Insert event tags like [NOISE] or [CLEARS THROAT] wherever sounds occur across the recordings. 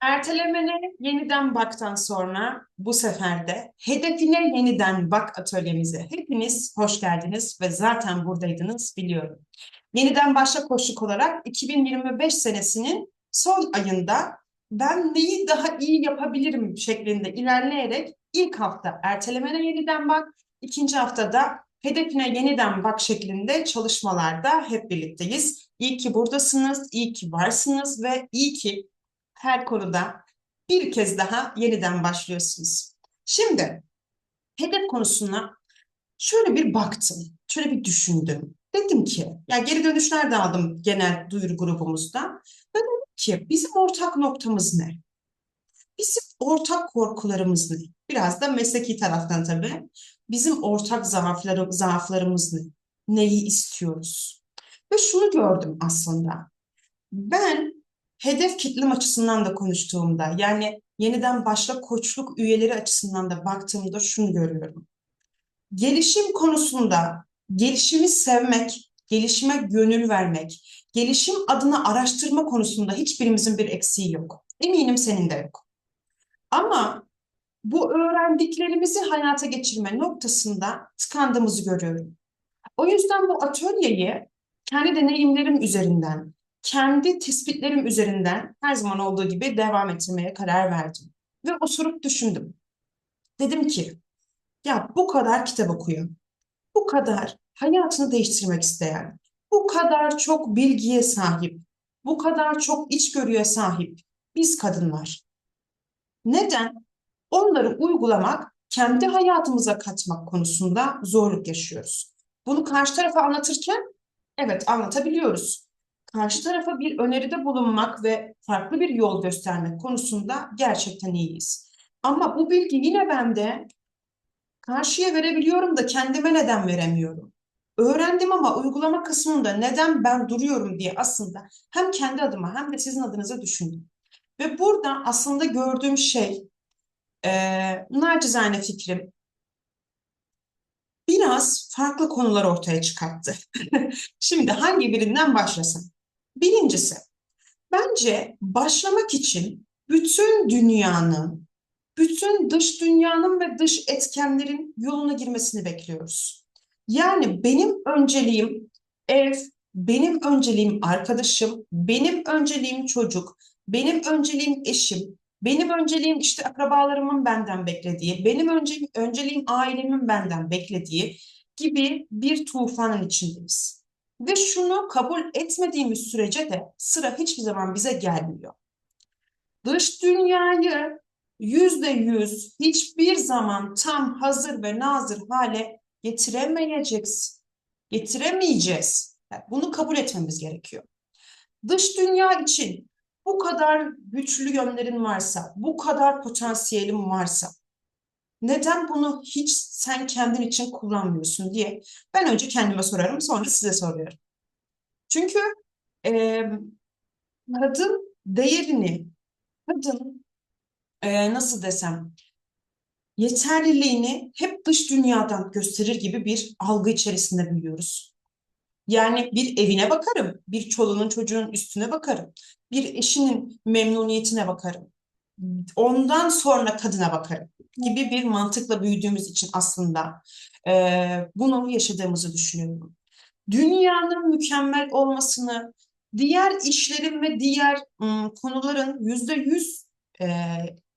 Ertelemene yeniden baktan sonra bu sefer de hedefine yeniden bak atölyemize hepiniz hoş geldiniz ve zaten buradaydınız biliyorum. Yeniden başla koşuk olarak 2025 senesinin son ayında ben neyi daha iyi yapabilirim şeklinde ilerleyerek ilk hafta ertelemene yeniden bak, ikinci haftada hedefine yeniden bak şeklinde çalışmalarda hep birlikteyiz. İyi ki buradasınız, iyi ki varsınız ve iyi ki her konuda bir kez daha yeniden başlıyorsunuz. Şimdi hedef konusuna şöyle bir baktım, şöyle bir düşündüm. Dedim ki, ya geri dönüşler de aldım genel duyuru grubumuzda. Dedim ki bizim ortak noktamız ne? Bizim ortak korkularımız ne? Biraz da mesleki taraftan tabii. Bizim ortak zaafları, zaaflarımız ne? Neyi istiyoruz? Ve şunu gördüm aslında. Ben hedef kitlem açısından da konuştuğumda yani yeniden başla koçluk üyeleri açısından da baktığımda şunu görüyorum. Gelişim konusunda gelişimi sevmek, gelişime gönül vermek, gelişim adına araştırma konusunda hiçbirimizin bir eksiği yok. Eminim senin de yok. Ama bu öğrendiklerimizi hayata geçirme noktasında tıkandığımızı görüyorum. O yüzden bu atölyeyi kendi deneyimlerim üzerinden, kendi tespitlerim üzerinden her zaman olduğu gibi devam ettirmeye karar verdim. Ve osurup düşündüm. Dedim ki, ya bu kadar kitap okuyan, bu kadar hayatını değiştirmek isteyen, bu kadar çok bilgiye sahip, bu kadar çok içgörüye sahip biz kadınlar. Neden? Onları uygulamak, kendi hayatımıza katmak konusunda zorluk yaşıyoruz. Bunu karşı tarafa anlatırken evet anlatabiliyoruz karşı tarafa bir öneride bulunmak ve farklı bir yol göstermek konusunda gerçekten iyiyiz. Ama bu bilgi yine bende karşıya verebiliyorum da kendime neden veremiyorum? Öğrendim ama uygulama kısmında neden ben duruyorum diye aslında hem kendi adıma hem de sizin adınıza düşündüm. Ve burada aslında gördüğüm şey, e, nacizane fikrim, biraz farklı konular ortaya çıkarttı. [LAUGHS] Şimdi hangi birinden başlasam? Birincisi, bence başlamak için bütün dünyanın, bütün dış dünyanın ve dış etkenlerin yoluna girmesini bekliyoruz. Yani benim önceliğim ev, benim önceliğim arkadaşım, benim önceliğim çocuk, benim önceliğim eşim, benim önceliğim işte akrabalarımın benden beklediği, benim önce, önceliğim ailemin benden beklediği gibi bir tufanın içindeyiz. Ve şunu kabul etmediğimiz sürece de sıra hiçbir zaman bize gelmiyor. Dış dünyayı yüzde yüz hiçbir zaman tam hazır ve nazır hale getiremeyeceksin. Getiremeyeceğiz. Yani bunu kabul etmemiz gerekiyor. Dış dünya için bu kadar güçlü yönlerin varsa, bu kadar potansiyelin varsa, neden bunu hiç sen kendin için kullanmıyorsun diye ben önce kendime sorarım sonra size soruyorum. Çünkü e, kadın değerini, kadın e, nasıl desem yeterliliğini hep dış dünyadan gösterir gibi bir algı içerisinde biliyoruz. Yani bir evine bakarım, bir çoluğunun çocuğun üstüne bakarım, bir eşinin memnuniyetine bakarım. Ondan sonra kadına bakarım gibi bir mantıkla büyüdüğümüz için aslında e, bunu yaşadığımızı düşünüyorum. Dünyanın mükemmel olmasını, diğer işlerin ve diğer ım, konuların yüzde yüz e,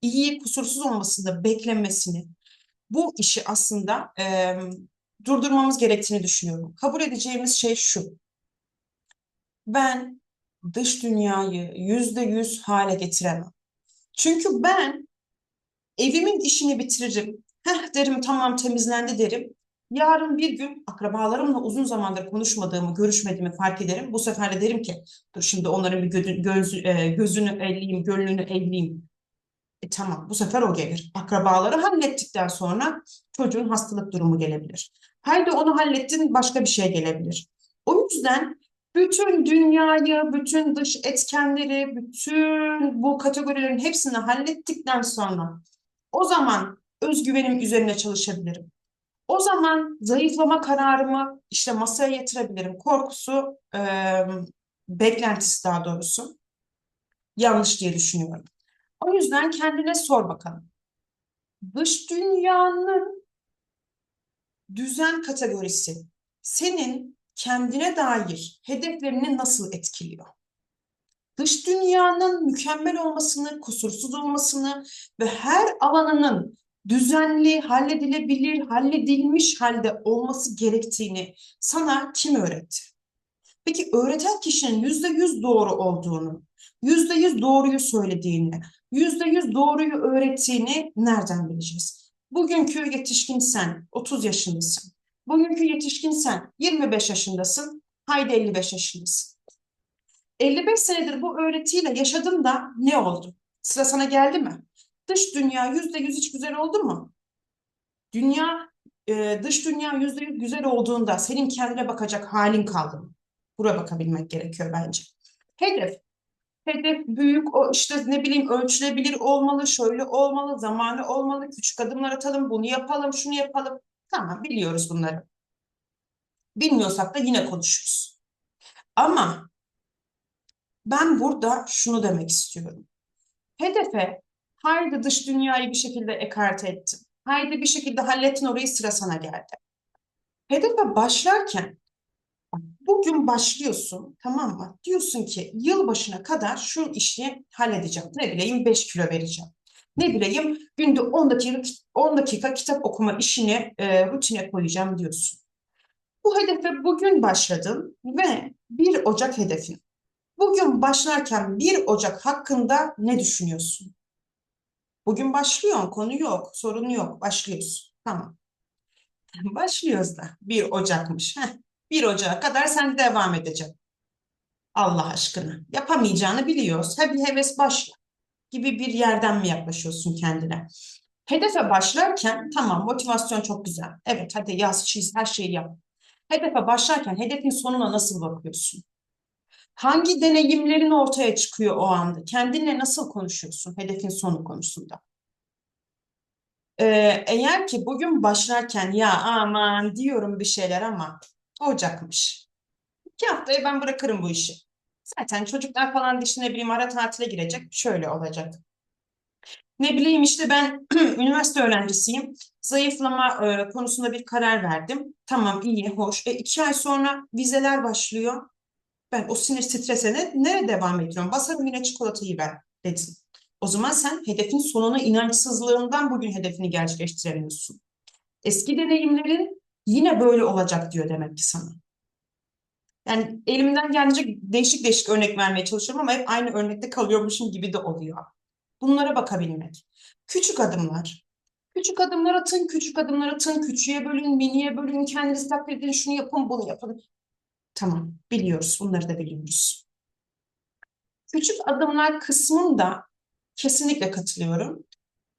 iyi, kusursuz olmasını beklenmesini, bu işi aslında e, durdurmamız gerektiğini düşünüyorum. Kabul edeceğimiz şey şu. Ben dış dünyayı yüzde yüz hale getiremem. Çünkü ben Evimin işini bitiririm. Heh derim tamam temizlendi derim. Yarın bir gün akrabalarımla uzun zamandır konuşmadığımı, görüşmediğimi fark ederim. Bu sefer de derim ki dur şimdi onların bir gözü, göz, e, gözünü elleyeyim, gönlünü elleyeyim. E, tamam bu sefer o gelir. Akrabaları hallettikten sonra çocuğun hastalık durumu gelebilir. Haydi onu hallettin başka bir şey gelebilir. O yüzden bütün dünyayı, bütün dış etkenleri, bütün bu kategorilerin hepsini hallettikten sonra o zaman özgüvenim üzerine çalışabilirim. O zaman zayıflama kararımı işte masaya yatırabilirim. Korkusu, e, beklentisi daha doğrusu yanlış diye düşünüyorum. O yüzden kendine sor bakalım. Dış dünyanın düzen kategorisi senin kendine dair hedeflerini nasıl etkiliyor? Dış dünyanın mükemmel olmasını, kusursuz olmasını ve her alanının düzenli, halledilebilir, halledilmiş halde olması gerektiğini sana kim öğretti? Peki öğreten kişinin yüzde yüz doğru olduğunu, yüzde yüz doğruyu söylediğini, yüzde yüz doğruyu öğrettiğini nereden bileceğiz? Bugünkü yetişkin sen 30 yaşındasın. Bugünkü yetişkin sen 25 yaşındasın. Haydi 55 yaşındasın. 55 senedir bu öğretiyle yaşadım da ne oldu? Sıra sana geldi mi? Dış dünya yüzde yüz hiç güzel oldu mu? Dünya, e, dış dünya yüzde yüz güzel olduğunda senin kendine bakacak halin kaldı mı? Buraya bakabilmek gerekiyor bence. Hedef. Hedef büyük, o işte ne bileyim ölçülebilir olmalı, şöyle olmalı, zamanı olmalı, küçük adımlar atalım, bunu yapalım, şunu yapalım. Tamam biliyoruz bunları. Bilmiyorsak da yine konuşuruz. Ama ben burada şunu demek istiyorum. Hedefe haydi dış dünyayı bir şekilde ekarte ettin. Haydi bir şekilde hallettin orayı sıra sana geldi. Hedefe başlarken bugün başlıyorsun tamam mı? Diyorsun ki yılbaşına kadar şu işi halledeceğim. Ne bileyim 5 kilo vereceğim. Ne bileyim günde 10 dakika 10 dakika kitap okuma işini e, rutine koyacağım diyorsun. Bu hedefe bugün başladın ve 1 Ocak hedefin. Bugün başlarken 1 Ocak hakkında ne düşünüyorsun? Bugün başlıyorsun, konu yok, sorun yok, başlıyoruz. Tamam. [LAUGHS] Başlıyoruz da 1 Ocak'mış. Heh, 1 Ocak'a kadar sen devam edeceksin. Allah aşkına. Yapamayacağını biliyoruz. Hadi heves başla gibi bir yerden mi yaklaşıyorsun kendine? Hedefe başlarken tamam motivasyon çok güzel. Evet hadi yaz, çiz, her şeyi yap. Hedefe başlarken hedefin sonuna nasıl bakıyorsun? Hangi deneyimlerin ortaya çıkıyor o anda? Kendinle nasıl konuşuyorsun hedefin sonu konusunda? Ee, eğer ki bugün başlarken ya aman diyorum bir şeyler ama olacakmış. İki haftaya ben bırakırım bu işi. Zaten çocuklar falan işte ne bileyim ara tatile girecek şöyle olacak. Ne bileyim işte ben [CLEARS THROAT] üniversite öğrencisiyim. Zayıflama e, konusunda bir karar verdim. Tamam iyi, hoş. E, iki ay sonra vizeler başlıyor. Ben o sinir stresine nereye devam ediyorum? Basarım yine çikolatayı ben dedim. O zaman sen hedefin sonuna inançsızlığından bugün hedefini gerçekleştiremiyorsun. Eski deneyimlerin yine böyle olacak diyor demek ki sana. Yani elimden gelince değişik değişik örnek vermeye çalışıyorum ama hep aynı örnekte kalıyormuşum gibi de oluyor. Bunlara bakabilmek. Küçük adımlar. Küçük adımlar atın, küçük adımlar atın, küçüğe bölün, miniye bölün, kendiniz takdir edin, şunu yapın, bunu yapın. Tamam, biliyoruz, bunları da biliyoruz. Küçük adımlar kısmında kesinlikle katılıyorum.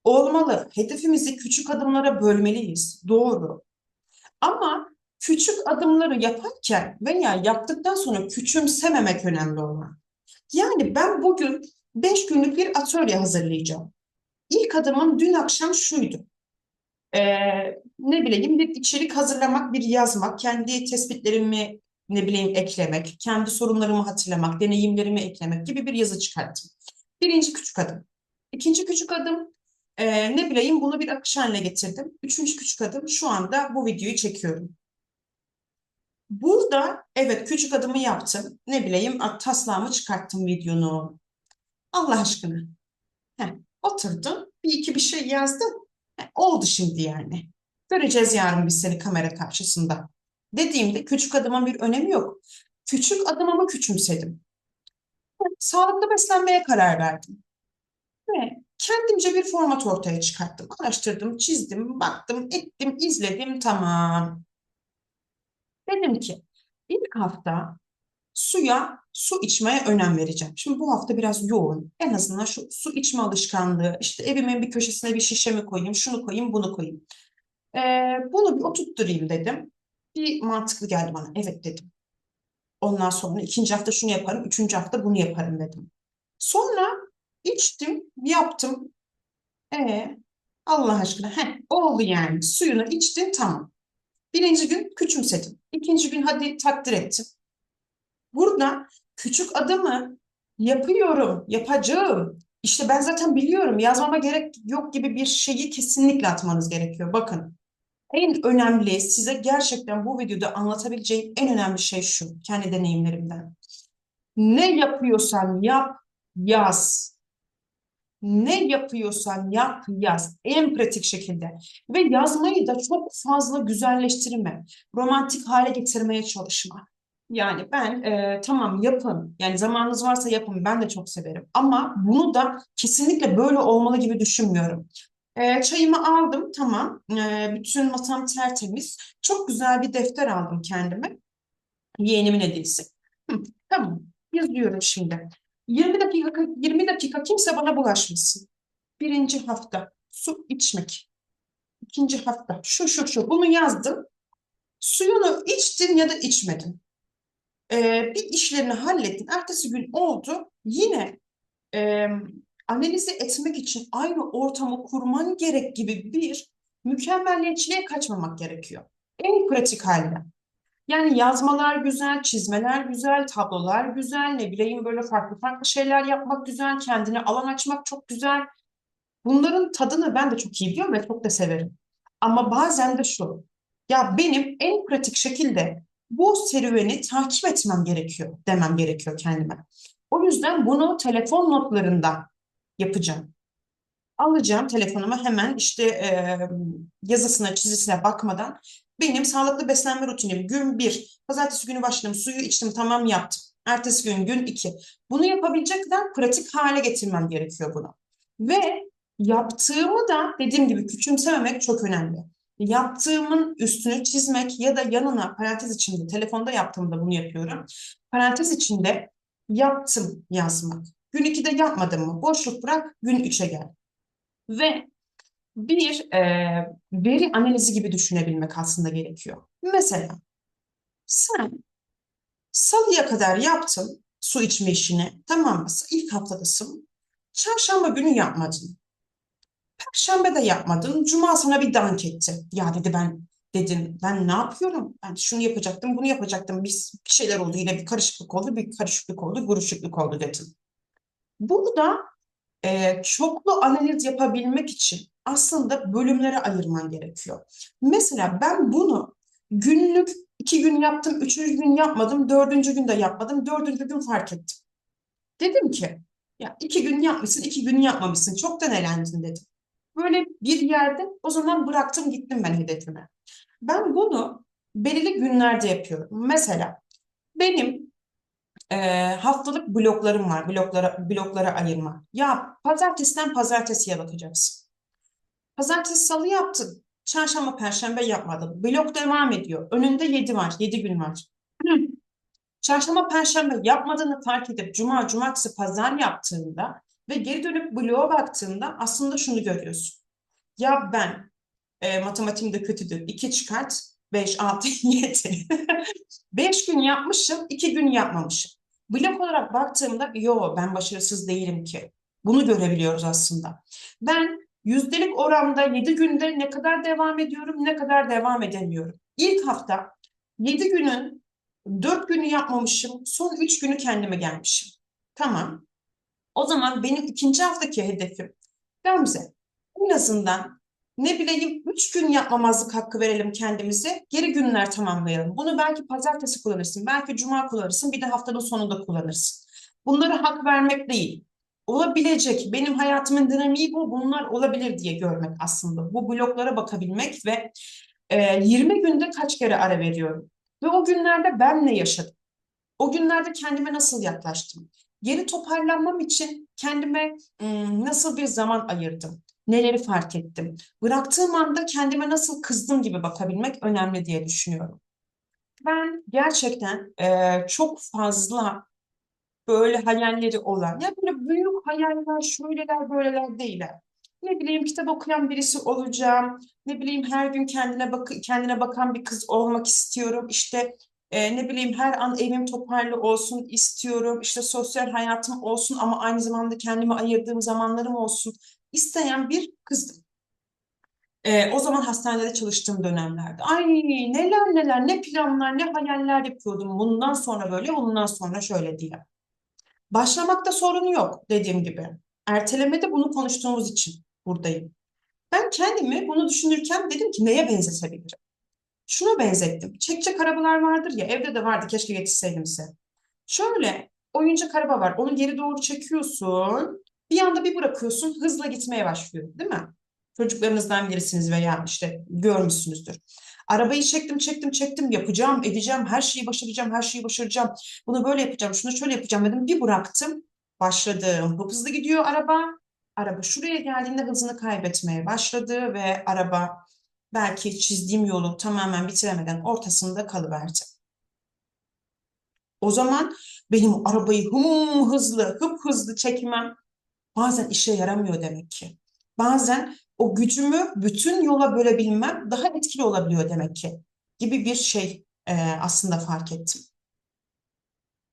Olmalı. Hedefimizi küçük adımlara bölmeliyiz. Doğru. Ama küçük adımları yaparken veya yaptıktan sonra küçümsememek önemli olan. Yani ben bugün beş günlük bir atölye hazırlayacağım. İlk adımım dün akşam şuydu. Ee, ne bileyim bir içerik hazırlamak, bir yazmak, kendi tespitlerimi ne bileyim eklemek, kendi sorunlarımı hatırlamak, deneyimlerimi eklemek gibi bir yazı çıkarttım. Birinci küçük adım. İkinci küçük adım e, ne bileyim bunu bir akış haline getirdim. Üçüncü küçük adım şu anda bu videoyu çekiyorum. Burada evet küçük adımı yaptım. Ne bileyim taslağımı çıkarttım videonu. Allah aşkına. Heh, oturdum bir iki bir şey yazdım. Heh, oldu şimdi yani. Göreceğiz yarın biz seni kamera karşısında. Dediğimde küçük adımın bir önemi yok. Küçük adımımı küçümsedim. Sağlıklı beslenmeye karar verdim. Ve kendimce bir format ortaya çıkarttım. Araştırdım, çizdim, baktım, ettim, izledim, tamam. Dedim ki ilk hafta suya su içmeye önem vereceğim. Şimdi bu hafta biraz yoğun. En azından şu su içme alışkanlığı, işte evimin bir köşesine bir şişemi koyayım, şunu koyayım, bunu koyayım. Ee, bunu bir oturtturayım dedim. Bir mantıklı geldi bana. Evet dedim. Ondan sonra ikinci hafta şunu yaparım, üçüncü hafta bunu yaparım dedim. Sonra içtim, yaptım. E Allah aşkına, heh, oldu yani. Suyunu içtin, tamam. Birinci gün küçümsedim. İkinci gün hadi takdir ettim. Burada küçük adımı yapıyorum, yapacağım İşte ben zaten biliyorum yazmama gerek yok gibi bir şeyi kesinlikle atmanız gerekiyor. Bakın en önemli size gerçekten bu videoda anlatabileceğim en önemli şey şu kendi deneyimlerimden. Ne yapıyorsan yap, yaz. Ne yapıyorsan yap, yaz. En pratik şekilde. Ve yazmayı da çok fazla güzelleştirme. Romantik hale getirmeye çalışma. Yani ben e, tamam yapın. Yani zamanınız varsa yapın. Ben de çok severim. Ama bunu da kesinlikle böyle olmalı gibi düşünmüyorum. E, çayımı aldım tamam. E, bütün masam tertemiz. Çok güzel bir defter aldım kendime. Yeğenimin hediyesi. Hı, tamam. Yazıyorum şimdi. 20 dakika 20 dakika kimse bana bulaşmasın. Birinci hafta su içmek. İkinci hafta şu şu şu bunu yazdım. Suyunu içtin ya da içmedin. Ee, bir işlerini hallettin. Ertesi gün oldu. Yine e, analizi etmek için aynı ortamı kurman gerek gibi bir mükemmelliyetçiliğe kaçmamak gerekiyor. En pratik halde. Yani yazmalar güzel, çizmeler güzel, tablolar güzel, ne bileyim böyle farklı farklı şeyler yapmak güzel, kendine alan açmak çok güzel. Bunların tadını ben de çok iyi biliyorum ve çok da severim. Ama bazen de şu, ya benim en pratik şekilde bu serüveni takip etmem gerekiyor demem gerekiyor kendime. O yüzden bunu telefon notlarında yapacağım. Alacağım telefonuma hemen işte e, yazısına çizisine bakmadan benim sağlıklı beslenme rutinim gün bir, pazartesi günü başladım, suyu içtim, tamam yaptım. Ertesi gün gün iki. Bunu yapabilecek kadar pratik hale getirmem gerekiyor bunu. Ve yaptığımı da dediğim gibi küçümsememek çok önemli. Yaptığımın üstünü çizmek ya da yanına parantez içinde, telefonda yaptığımda bunu yapıyorum. Parantez içinde yaptım yazmak. Gün 2'de yapmadım mı? Boşluk bırak, gün 3'e gel. Ve bir e, veri analizi gibi düşünebilmek aslında gerekiyor. Mesela sen salıya kadar yaptın su içme işini, tamam mı? İlk haftadasın. Çarşamba günü yapmadın. Perşembe de yapmadın. Cuma sana bir dank etti. Ya dedi ben dedin ben ne yapıyorum? Ben şunu yapacaktım, bunu yapacaktım. Bir, bir şeyler oldu yine bir karışıklık oldu, bir karışıklık oldu, buruşukluk oldu dedin. Burada e, çoklu analiz yapabilmek için aslında bölümlere ayırman gerekiyor. Mesela ben bunu günlük iki gün yaptım, üçüncü gün yapmadım, dördüncü gün de yapmadım, dördüncü gün fark ettim. Dedim ki ya iki gün yapmışsın, iki gün yapmamışsın, çoktan elendin dedim. Böyle bir yerde o zaman bıraktım gittim ben hedefime. Ben bunu belirli günlerde yapıyorum. Mesela benim e, haftalık bloklarım var. Bloklara, bloklara ayırma. Ya pazartesiden pazartesiye bakacaksın. Pazartesi salı yaptın. Çarşamba perşembe yapmadın. Blok devam ediyor. Önünde yedi var. Yedi gün var. [CLEARS THROAT] Çarşamba perşembe yapmadığını fark edip cuma, cumartesi, pazar yaptığında ve geri dönüp bloğa baktığında aslında şunu görüyorsun. Ya ben e, matematiğim de kötüdür. 2 çıkart 5, 6, 7. 5 gün yapmışım, 2 gün yapmamışım. Blok olarak baktığımda yo ben başarısız değilim ki. Bunu görebiliyoruz aslında. Ben yüzdelik oranda 7 günde ne kadar devam ediyorum, ne kadar devam edemiyorum. İlk hafta 7 günün 4 günü yapmamışım, son 3 günü kendime gelmişim. Tamam. O zaman benim ikinci haftaki hedefim Gamze en azından ne bileyim üç gün yapmamazlık hakkı verelim kendimize. Geri günler tamamlayalım. Bunu belki pazartesi kullanırsın, belki cuma kullanırsın, bir de haftanın sonunda kullanırsın. Bunlara hak vermek değil. Olabilecek, benim hayatımın dinamiği bu, bunlar olabilir diye görmek aslında. Bu bloklara bakabilmek ve e, 20 günde kaç kere ara veriyorum. Ve o günlerde ben ne yaşadım? O günlerde kendime nasıl yaklaştım? Geri toparlanmam için kendime ım, nasıl bir zaman ayırdım? Neleri fark ettim? Bıraktığım anda kendime nasıl kızdım gibi bakabilmek önemli diye düşünüyorum. Ben gerçekten e, çok fazla böyle hayalleri olan, ya böyle büyük hayaller, şöyleler, böyleler değiller. Ne bileyim kitap okuyan birisi olacağım, ne bileyim her gün kendine bak kendine bakan bir kız olmak istiyorum. İşte e, ne bileyim her an evim toparlı olsun istiyorum. İşte sosyal hayatım olsun ama aynı zamanda kendime ayırdığım zamanlarım olsun isteyen bir kızdım. Ee, o zaman hastanede çalıştığım dönemlerde. Ay neler neler ne planlar ne hayaller yapıyordum. Bundan sonra böyle bundan sonra şöyle diye. Başlamakta sorun yok dediğim gibi. Ertelemede bunu konuştuğumuz için buradayım. Ben kendimi bunu düşünürken dedim ki neye benzetebilirim? Şuna benzettim. Çekçek arabalar vardır ya, evde de vardı keşke yetişseydim size. Şöyle oyuncak araba var. Onu geri doğru çekiyorsun. Bir anda bir bırakıyorsun hızla gitmeye başlıyor değil mi? Çocuklarınızdan birisiniz veya işte görmüşsünüzdür. Arabayı çektim çektim çektim yapacağım edeceğim her şeyi başaracağım her şeyi başaracağım. Bunu böyle yapacağım şunu şöyle yapacağım dedim. Bir bıraktım başladım. Bu hızlı gidiyor araba. Araba şuraya geldiğinde hızını kaybetmeye başladı ve araba belki çizdiğim yolu tamamen bitiremeden ortasında kalıverdi. O zaman benim arabayı hım hızlı, hıp hızlı çekmem bazen işe yaramıyor demek ki. Bazen o gücümü bütün yola bölebilmem daha etkili olabiliyor demek ki gibi bir şey e, aslında fark ettim.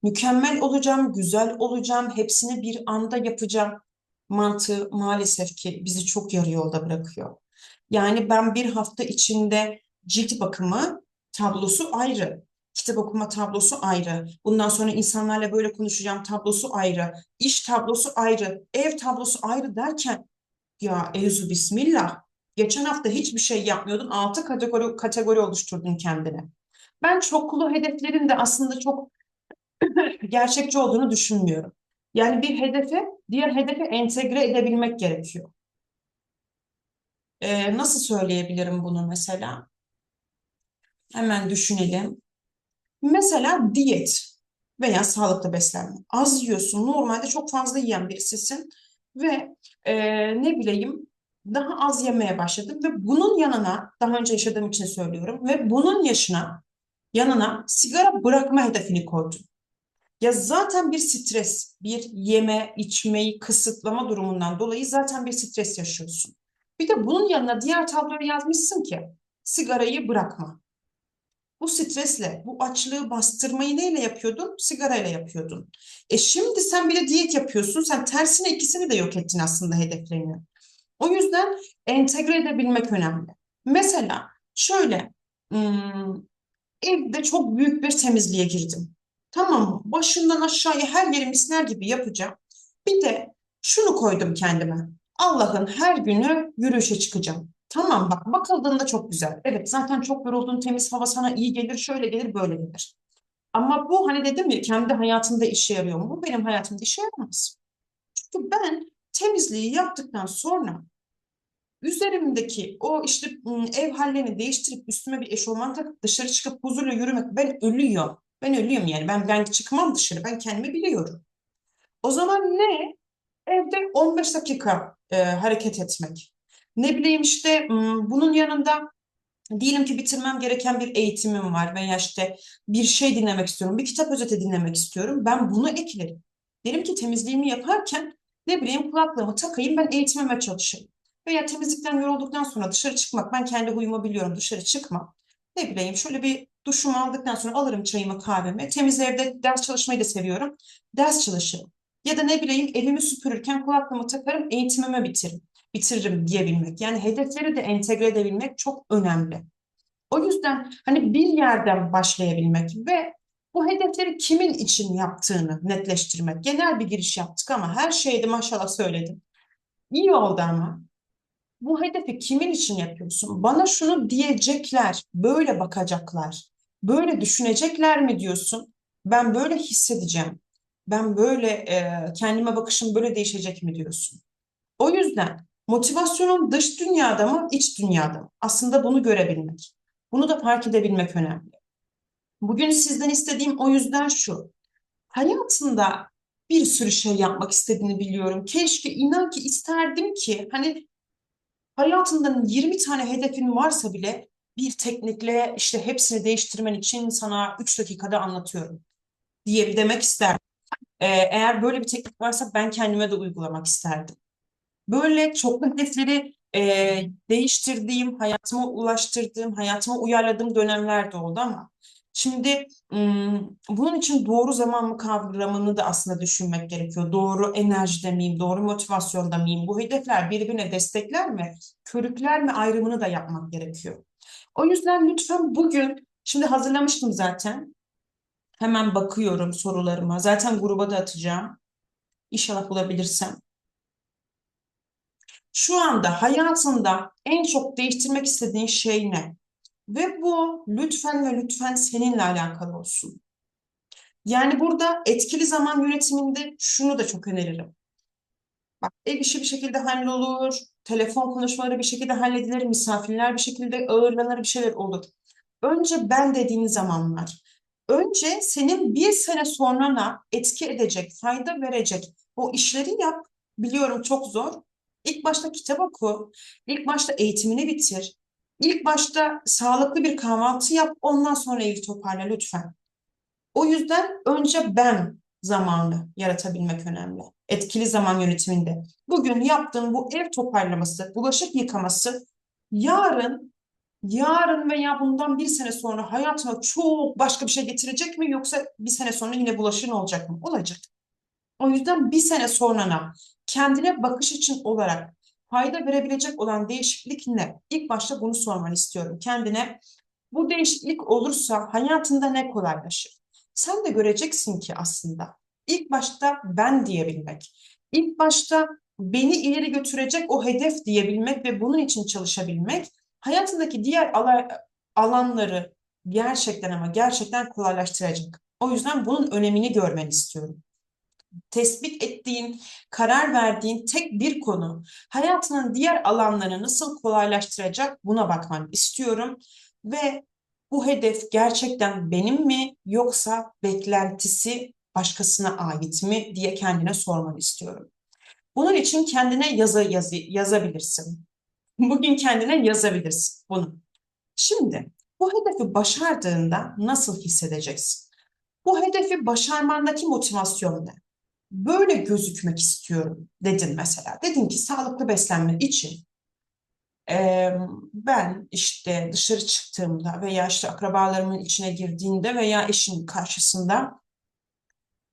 Mükemmel olacağım, güzel olacağım, hepsini bir anda yapacağım mantığı maalesef ki bizi çok yarı yolda bırakıyor. Yani ben bir hafta içinde cilt bakımı tablosu ayrı, kitap okuma tablosu ayrı, bundan sonra insanlarla böyle konuşacağım tablosu ayrı, iş tablosu ayrı, ev tablosu ayrı derken ya Ezu Bismillah geçen hafta hiçbir şey yapmıyordun, altı kategori, kategori oluşturdun kendine. Ben çoklu hedeflerin de aslında çok [COUGHS] gerçekçi olduğunu düşünmüyorum. Yani bir hedefe diğer hedefe entegre edebilmek gerekiyor. Ee, nasıl söyleyebilirim bunu mesela? Hemen düşünelim. Mesela diyet veya sağlıklı beslenme. Az yiyorsun. Normalde çok fazla yiyen birisisin ve e, ne bileyim daha az yemeye başladım ve bunun yanına daha önce yaşadığım için söylüyorum ve bunun yaşına yanına sigara bırakma hedefini koydum. Ya zaten bir stres, bir yeme, içmeyi kısıtlama durumundan dolayı zaten bir stres yaşıyorsun. Bir de bunun yanına diğer tabloyu yazmışsın ki sigarayı bırakma. Bu stresle, bu açlığı bastırmayı neyle yapıyordun? Sigarayla yapıyordun. E şimdi sen bir de diyet yapıyorsun. Sen tersine ikisini de yok ettin aslında hedeflerini. O yüzden entegre edebilmek önemli. Mesela şöyle, evde çok büyük bir temizliğe girdim. Tamam mı? Başından aşağıya her yeri misler gibi yapacağım. Bir de şunu koydum kendime. Allah'ın her günü yürüyüşe çıkacağım. Tamam bak bakıldığında çok güzel. Evet zaten çok yoruldun temiz hava sana iyi gelir şöyle gelir böyle gelir. Ama bu hani dedim ya kendi hayatında işe yarıyor mu? Bu benim hayatımda işe yaramaz. Çünkü ben temizliği yaptıktan sonra üzerimdeki o işte ev hallerini değiştirip üstüme bir eşofman takıp dışarı çıkıp huzurla yürümek ben ölüyorum. Ben ölüyorum yani. Ben ben çıkmam dışarı. Ben kendimi biliyorum. O zaman ne? Evde 15 dakika e, hareket etmek. Ne bileyim işte bunun yanında diyelim ki bitirmem gereken bir eğitimim var veya işte bir şey dinlemek istiyorum, bir kitap özeti dinlemek istiyorum. Ben bunu eklerim. Derim ki temizliğimi yaparken ne bileyim kulaklığımı takayım ben eğitimime çalışayım. Veya temizlikten yorulduktan sonra dışarı çıkmak, ben kendi huyumu biliyorum dışarı çıkmam. Ne bileyim şöyle bir duşumu aldıktan sonra alırım çayımı kahvemi. Temiz evde ders çalışmayı da seviyorum. Ders çalışırım. Ya da ne bileyim evimi süpürürken kulaklığımı takarım eğitimimi bitiririm bitiririm diyebilmek. Yani hedefleri de entegre edebilmek çok önemli. O yüzden hani bir yerden başlayabilmek ve bu hedefleri kimin için yaptığını netleştirmek. Genel bir giriş yaptık ama her şeyde maşallah söyledim. İyi oldu ama. Bu hedefi kimin için yapıyorsun? Bana şunu diyecekler, böyle bakacaklar, böyle düşünecekler mi diyorsun? Ben böyle hissedeceğim. Ben böyle e, kendime bakışım böyle değişecek mi diyorsun? O yüzden Motivasyonun dış dünyada mı, iç dünyada mı? Aslında bunu görebilmek. Bunu da fark edebilmek önemli. Bugün sizden istediğim o yüzden şu. Hayatında bir sürü şey yapmak istediğini biliyorum. Keşke inan ki isterdim ki hani hayatından 20 tane hedefin varsa bile bir teknikle işte hepsini değiştirmen için sana 3 dakikada anlatıyorum diye demek isterdim. Ee, eğer böyle bir teknik varsa ben kendime de uygulamak isterdim. Böyle çoklu hedefleri e, değiştirdiğim, hayatıma ulaştırdığım, hayatıma uyarladığım dönemler de oldu ama şimdi bunun için doğru zaman mı kavramını da aslında düşünmek gerekiyor. Doğru enerjide miyim, doğru motivasyonda mıyım? Bu hedefler birbirine destekler mi, körükler mi ayrımını da yapmak gerekiyor. O yüzden lütfen bugün, şimdi hazırlamıştım zaten. Hemen bakıyorum sorularıma. Zaten gruba da atacağım. İnşallah bulabilirsem. Şu anda hayatında en çok değiştirmek istediğin şey ne? Ve bu lütfen ve lütfen seninle alakalı olsun. Yani burada etkili zaman yönetiminde şunu da çok öneririm. Bak ev işi bir şekilde hallolur, telefon konuşmaları bir şekilde halledilir, misafirler bir şekilde ağırlanır, bir şeyler olur. Önce ben dediğin zamanlar, önce senin bir sene sonrana etki edecek, fayda verecek o işleri yap. Biliyorum çok zor. İlk başta kitap oku, ilk başta eğitimini bitir, ilk başta sağlıklı bir kahvaltı yap, ondan sonra evi toparla lütfen. O yüzden önce ben zamanı yaratabilmek önemli. Etkili zaman yönetiminde. Bugün yaptığın bu ev toparlaması, bulaşık yıkaması yarın yarın veya bundan bir sene sonra hayatına çok başka bir şey getirecek mi yoksa bir sene sonra yine bulaşığın olacak mı? Olacak. O yüzden bir sene sonrana kendine bakış için olarak fayda verebilecek olan değişiklik ne? İlk başta bunu sormanı istiyorum kendine. Bu değişiklik olursa hayatında ne kolaylaşır? Sen de göreceksin ki aslında ilk başta ben diyebilmek, ilk başta beni ileri götürecek o hedef diyebilmek ve bunun için çalışabilmek hayatındaki diğer alanları gerçekten ama gerçekten kolaylaştıracak. O yüzden bunun önemini görmeni istiyorum. Tespit ettiğin, karar verdiğin tek bir konu hayatının diğer alanlarını nasıl kolaylaştıracak buna bakmanı istiyorum. Ve bu hedef gerçekten benim mi yoksa beklentisi başkasına ait mi diye kendine sormanı istiyorum. Bunun için kendine yazı, yazı yazabilirsin. Bugün kendine yazabilirsin bunu. Şimdi bu hedefi başardığında nasıl hissedeceksin? Bu hedefi başarmandaki motivasyon ne? Böyle gözükmek istiyorum dedin mesela. Dedin ki sağlıklı beslenme için e, ben işte dışarı çıktığımda veya işte akrabalarımın içine girdiğinde veya eşimin karşısında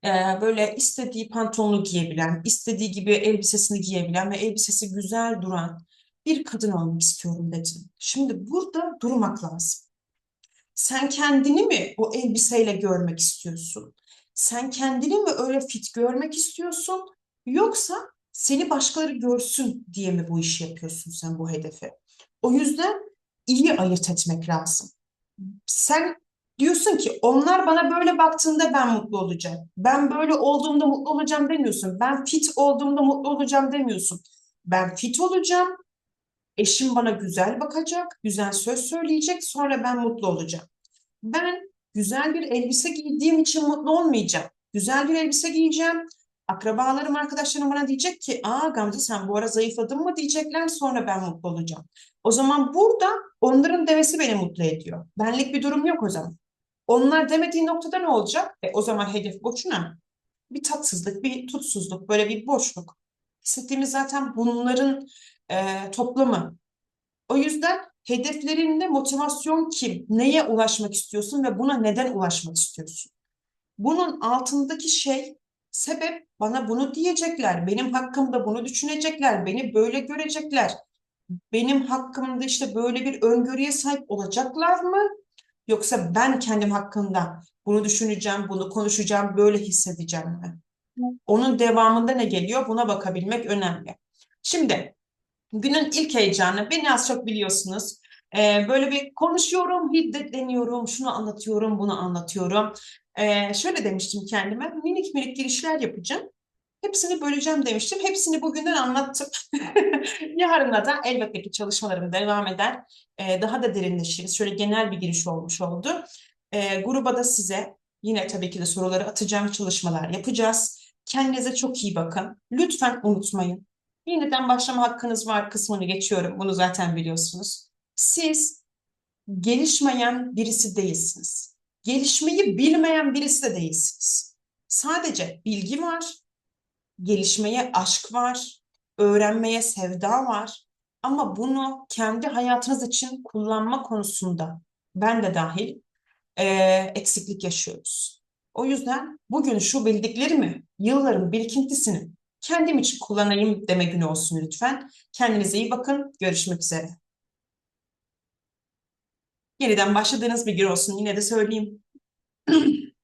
e, böyle istediği pantolonu giyebilen, istediği gibi elbisesini giyebilen ve elbisesi güzel duran bir kadın olmak istiyorum dedim. Şimdi burada durmak lazım. Sen kendini mi o elbiseyle görmek istiyorsun? Sen kendini mi öyle fit görmek istiyorsun? Yoksa seni başkaları görsün diye mi bu işi yapıyorsun sen bu hedefi? O yüzden iyi ayırt etmek lazım. Sen diyorsun ki onlar bana böyle baktığında ben mutlu olacağım. Ben böyle olduğumda mutlu olacağım demiyorsun. Ben fit olduğumda mutlu olacağım demiyorsun. Ben fit olacağım. Eşim bana güzel bakacak, güzel söz söyleyecek, sonra ben mutlu olacağım. Ben güzel bir elbise giydiğim için mutlu olmayacağım. Güzel bir elbise giyeceğim. Akrabalarım, arkadaşlarım bana diyecek ki, aa Gamze sen bu ara zayıfladın mı diyecekler, sonra ben mutlu olacağım. O zaman burada onların demesi beni mutlu ediyor. Benlik bir durum yok o zaman. Onlar demediği noktada ne olacak? E, o zaman hedef boşuna. Bir tatsızlık, bir tutsuzluk, böyle bir boşluk. Hissettiğimiz zaten bunların e, toplamı. O yüzden hedeflerinde motivasyon kim? Neye ulaşmak istiyorsun ve buna neden ulaşmak istiyorsun? Bunun altındaki şey sebep bana bunu diyecekler. Benim hakkımda bunu düşünecekler. Beni böyle görecekler. Benim hakkımda işte böyle bir öngörüye sahip olacaklar mı? Yoksa ben kendim hakkında bunu düşüneceğim, bunu konuşacağım, böyle hissedeceğim mi? Onun devamında ne geliyor? Buna bakabilmek önemli. Şimdi günün ilk heyecanı beni az çok biliyorsunuz. Ee, böyle bir konuşuyorum, hiddetleniyorum, şunu anlatıyorum, bunu anlatıyorum. Ee, şöyle demiştim kendime, minik minik girişler yapacağım. Hepsini böleceğim demiştim. Hepsini bugünden anlattım. [LAUGHS] Yarına da elbette ki çalışmalarım devam eder. Ee, daha da derinleşiriz. Şöyle genel bir giriş olmuş oldu. Ee, gruba da size yine tabii ki de soruları atacağım, çalışmalar yapacağız. Kendinize çok iyi bakın. Lütfen unutmayın. Yeniden başlama hakkınız var kısmını geçiyorum. Bunu zaten biliyorsunuz. Siz gelişmeyen birisi değilsiniz. Gelişmeyi bilmeyen birisi de değilsiniz. Sadece bilgi var, gelişmeye aşk var, öğrenmeye sevda var. Ama bunu kendi hayatınız için kullanma konusunda ben de dahil e, eksiklik yaşıyoruz. O yüzden bugün şu bildiklerimi, yılların birikintisini kendim için kullanayım deme günü olsun lütfen. Kendinize iyi bakın. Görüşmek üzere. Yeniden başladığınız bir gün olsun. Yine de söyleyeyim. [CLEARS THROAT]